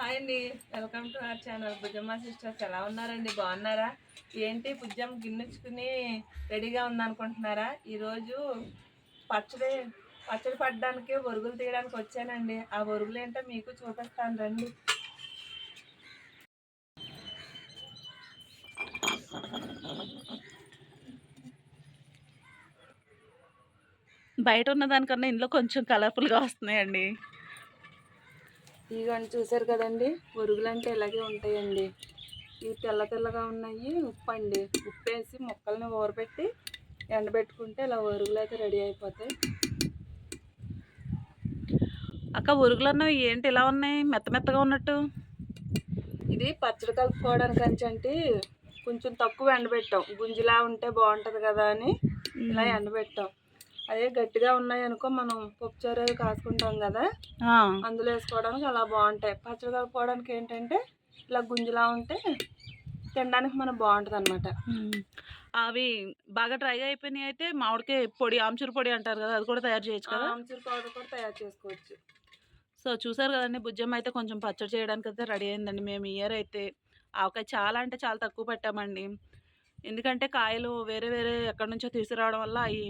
Hi అండి. Welcome to our channel. Bhujamma sisters ఎలా ఉన్నారండి? బాగున్నారా? ఏంటి భుజం గిన్నెచ్చుకుని రెడీగా ఉందనుకుంటున్నారా? ఈరోజు పచ్చడి పచ్చడి పడడానికి ఒరుగులు తీయడానికి వచ్చానండి. ఆ ఒరుగులు ఏంటో మీకు చూపిస్తాను రండి. బయట ఉన్న దానికన్నా ఇంట్లో కొంచెం కలర్ఫుల్గా వస్తున్నాయండి. ఇవన్నీ చూసారు కదండి ఒరుగులు అంటే ఇలాగే ఉంటాయండి. ఇవి తెల్ల తెల్లగా ఉన్నాయి ఉప్పు అండి ఉప్పు వేసి ముక్కల్ని ఊరబెట్టి ఎండబెట్టుకుంటే ఇలా ఒరుగులు అయితే రెడీ అయిపోతాయి. అక్క ఉరుగులు అన్నవి ఏంటి ఇలా ఉన్నాయి? మెత్త మెత్తగా ఉన్నట్టు? ఇది పచ్చడి కలుపుకోవడానికి అంటే కొంచెం తక్కువ ఎండబెట్టాం. గుంజిలా ఉంటే బాగుంటుంది కదా అని ఇలా ఎండబెట్టాం. అదే గట్టిగా ఉన్నాయి అనుకో మనం పప్పుచారు అవి కాసుకుంటాం కదా. అందులో వేసుకోవడానికి అలా బాగుంటాయి. పచ్చడి కలుపుకోవడానికి ఏంటంటే ఇలా గుంజిలా ఉంటే తినడానికి మనకు బాగుంటుంది అనమాట. అవి బాగా డ్రై అయిపోయినాయి అయితే మామిడికాయ పొడి ఆమ్చూరు పొడి అంటారు కదా అది కూడా తయారు చేయొచ్చు కదా? ఆమ్చూర్ పౌడర్ కూడా తయారు చేసుకోవచ్చు. సో చూసారు కదండి బుజ్జమ్మ అయితే కొంచెం పచ్చడి చేయడానికి అయితే రెడీ అయిందండి. మేము ఇయర్ అయితే ఆవకాయ చాలా అంటే చాలా తక్కువ పెట్టామండి. ఎందుకంటే కాయలు వేరే వేరే ఎక్కడి నుంచో తీసుకురావడం వల్ల అవి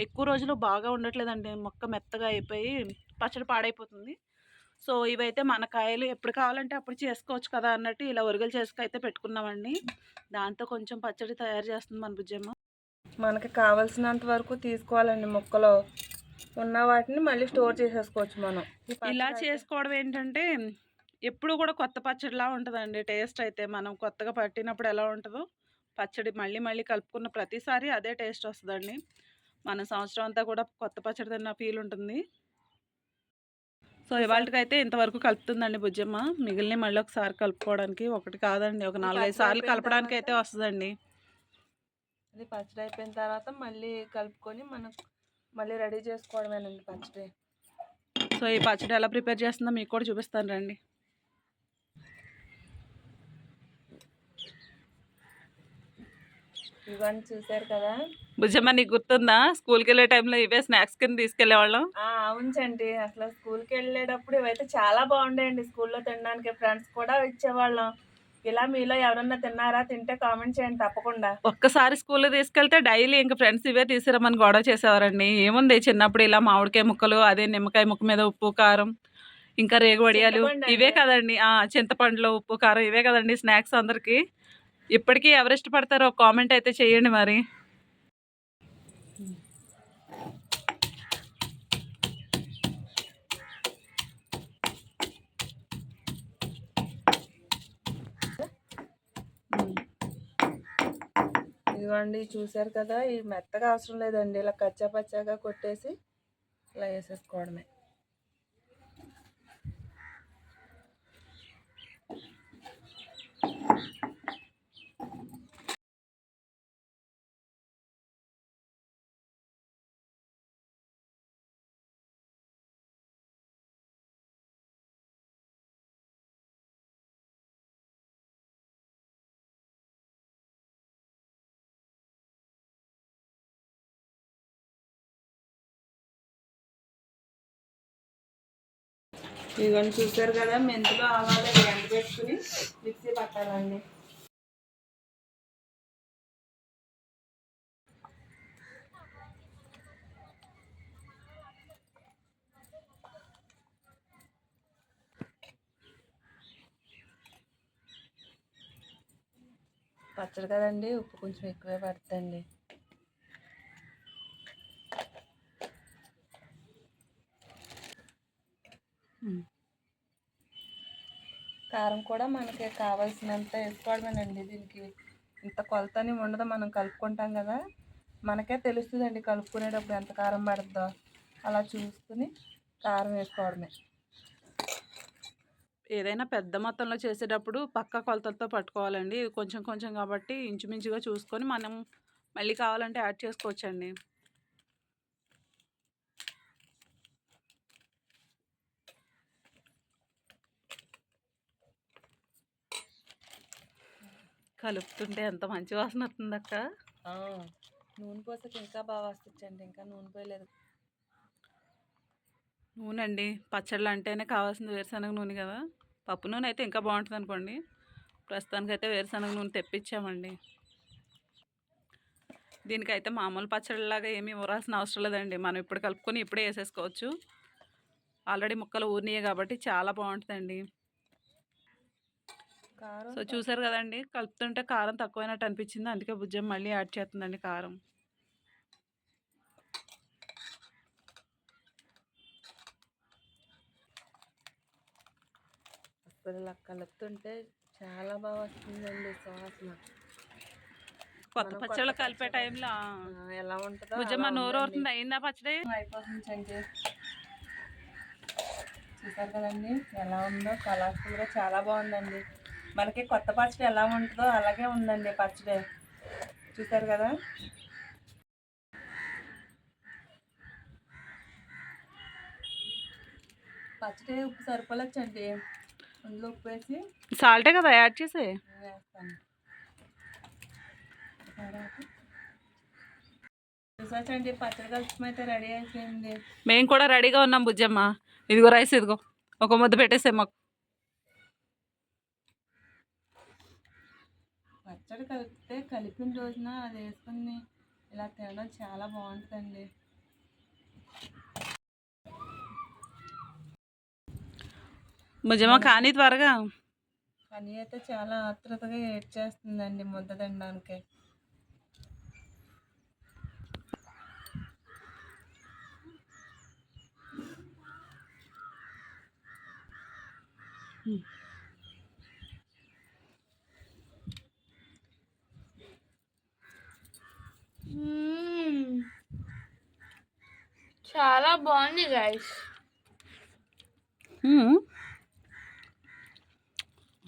ఎక్కువ రోజులు బాగా ఉండట్లేదండి. మొక్క మెత్తగా అయిపోయి పచ్చడి పాడైపోతుంది. సో ఇవైతే మన కాయలు ఎప్పుడు కావాలంటే అప్పుడు చేసుకోవచ్చు కదా అన్నట్టు ఇలా ఒరుగులు చేసుకు అయితే పెట్టుకున్నామండి. దాంతో కొంచెం పచ్చడి తయారు చేస్తుంది మన బుజ్జమ్మ. మనకి కావలసినంత వరకు తీసుకోవాలండి ముక్కలో. ఉన్న వాటిని మళ్ళీ స్టోర్ చేసేసుకోవచ్చు మనం. ఇలా చేసుకోవడం ఏంటంటే ఎప్పుడు కూడా కొత్త పచ్చడిలా ఉంటుందండి. టేస్ట్ అయితే మనం కొత్తగా పట్టినప్పుడు ఎలా ఉంటుందో. పచ్చడి మళ్ళీ మళ్ళీ కలుపుకున్న ప్రతిసారి అదే టేస్ట్ వస్తుందండి. మన సంవత్సరం అంతా కూడా కొత్త పచ్చడి తిన్న ఫీల్ ఉంటుంది. సో ఇవాళకైతే ఇంతవరకు కలుపుతుందండి బుజ్జమ్మ. మిగిలిన మళ్ళీ ఒకసారి కలుపుకోవడానికి ఒకటి కాదండి. ఒక నాలుగైదు సార్లు కలపడానికి అయితే వస్తుందండి. అది పచ్చడి అయిపోయిన తర్వాత మళ్ళీ కలుపుకొని మనం మళ్ళీ రెడీ చేసుకోవడమేనండి పచ్చడి. సో ఈ పచ్చడి ఎలా ప్రిపేర్ చేస్తుందో మీకు కూడా చూపిస్తాను రండి. ఇవన్నీ చూసారు కదా? బుజ్జమ్మ నీకు గుర్తుందా? స్కూల్కి వెళ్ళే టైంలో ఇవే స్నాక్స్ కింద తీసుకెళ్ళేవాళ్ళం ఆ, అవునండి అసలు స్కూల్కి వెళ్ళేటప్పుడు ఇవైతే చాలా బాగుండేయండి. స్కూల్లో తినడానికి ఫ్రెండ్స్ కూడా ఇచ్చేవాళ్ళం. ఇలా మీలో ఎవరన్నా తిన్నారా? తింటే కామెంట్ చేయండి తప్పకుండా. ఒక్కసారి స్కూల్లో తీసుకెళ్తే డైలీ ఇంక ఫ్రెండ్స్ ఇవే తీసుకురమ్మని గొడవ చేసేవారండి. ఏముంది చిన్నప్పుడు ఇలా మామిడికాయ ముక్కలు అదే నిమ్మకాయ ముక్క మీద ఉప్పు కారం ఇంకా రేగు వడియాలు. ఇవే కదండి. ఆ చింతపండులో ఉప్పు కారం ఇవే కదండి స్నాక్స్ అందరికి. ఇప్పటికీ ఎవరు ఇష్టపడతారో కామెంట్ అయితే చేయండి మరి. ఇదిగోండి చూసారు కదా ఇది మెత్తగా అవసరం లేదండి. ఇలా కచ్చా పచ్చాగా కొట్టేసి ఇలా వేసేసుకోవడమే. ఇదిగోండి చూసారు కదా మెంతులు ఆవాలు ఎండ పెట్టుకుని మిక్సీ పట్టాలండి. పచ్చడి కదండి ఉప్పు కొంచెం ఎక్కువే పడుతుంది కారం కూడా మనకి కావాల్సినంత వేసుకోవడమేనండి దీనికి. ఇంత కొలతని ఉండదు మనం కలుపుకుంటాం కదా మనకే తెలుస్తుందండి కలుపుకునేటప్పుడు ఎంత కారం పడుతుందో అలా చూసుకుని కారం వేసుకోవడమే. ఏదైనా పెద్ద మొత్తంలో చేసేటప్పుడు పక్క కొలతలతో పట్టుకోవాలండి. కొంచెం కొంచెం కాబట్టి ఇంచుమించుగా చూసుకొని మనం మళ్ళీ కావాలంటే యాడ్ చేసుకోవచ్చండి. కలుపుతుంటే ఎంత మంచి వాసన వస్తుంది అక్క నూనె పోసాక ఇంకా బాగా వస్తుందండి ఇంకా నూనె పోయలేదు. నూనె అండి పచ్చళ్ళు అంటేనే కావాల్సింది వేరుశనగ నూనె కదా. పప్పు నూనె అయితే ఇంకా బాగుంటుంది అనుకోండి. ప్రస్తుతానికైతే వేరుశనగ నూనె తెప్పించామండి. దీనికైతే మామూలు పచ్చడిలాగా ఏమీ ఊరాల్సిన అవసరం లేదండి. మనం ఇప్పుడు కలుపుకొని ఇప్పుడే వేసేసుకోవచ్చు. ఆల్రెడీ ముక్కలు ఊరినాయి కాబట్టి చాలా బాగుంటుందండి. సో చూసారు కదండి కలుపుతుంటే కారం తక్కువైనట్టు అనిపించింది. అందుకే భుజం మళ్ళీ యాడ్ చేస్తుందండి కారం. అసలు ఇలా కలుపుతుంటే చాలా బాగా వస్తుందండి సువాసన కొత్త పచ్చళ్ళు కలిపే టైంలో ఎలా ఉంటుందో భుజమ్మ అలా నోరు. అవుతుంది అయిందా పచ్చడి? అయిపోతుంది చూసారు కదండి ఎలా ఉందో కలర్ఫుల్గా చాలా బాగుందండి. మనకి కొత్త పచ్చడి ఎలా ఉంటుందో అలాగే ఉందండి పచ్చడి. చూసారు కదా? పచ్చడి ఉప్పు సరిపోలేచ్చండి అందులో ఉప్పు వేసి సాల్టే కదా యాడ్ చేసే? వేస్తాను. చూసాచండి పచ్చడి కలుపుకొని అయితే రెడీ అయిపోయింది. మేము కూడా రెడీగా ఉన్నాం బుజ్జమ్మ. ఇదిగో రైస్ ఇదిగో. ఒక ముద్ద పెట్టేసే మాకు పచ్చడి కలిపితే కలిపిన రోజున అది వేసుకుని ఇలా తినడం చాలా బాగుంటుందండి. బుజ్జమ్మ కానీ త్వరగా? పని అయితే చాలా ఆత్రుతగా ఏడ్చేస్తుందండి ముద్ద తినడానికి. మ్మ్. చాలా బాగుంది గైస్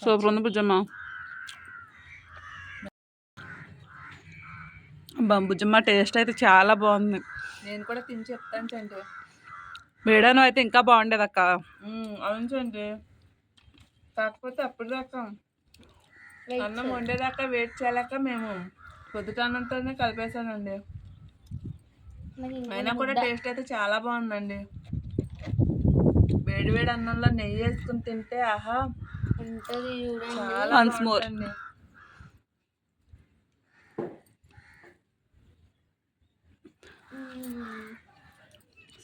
సూపర్ ఉంది బుజ్జమ్మ. బుజ్జమ్మ టేస్ట్ అయితే చాలా బాగుంది. నేను కూడా తిని చెప్తాను చండి వేయడం అయితే ఇంకా బాగుండేది అక్క. అవును చండి కాకపోతే అప్పుడు దాకా అన్నం వండేదాకా వెయిట్ చేయలేక మేము పొద్దుటన్నంతోనే కలిపేసానండి అయినా కూడా టేస్ట్ అయితే చాలా బాగుందండి. వేడి వేడి అన్నంలో నెయ్యి వేసుకుని తింటే ఆహా ఉంటుంది చూడండి.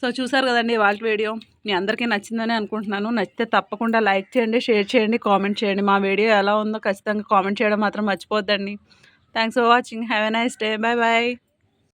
సో చూసారు కదండి వాళ్ళ వీడియో. మీ అందరికీ నచ్చిందని అనుకుంటున్నాను. నచ్చితే తప్పకుండా లైక్ చేయండి షేర్ చేయండి కామెంట్ చేయండి. మా వీడియో ఎలా ఉందో ఖచ్చితంగా కామెంట్ చేయడం మాత్రం మర్చిపోద్దండి. Thanks for watching have a nice day bye bye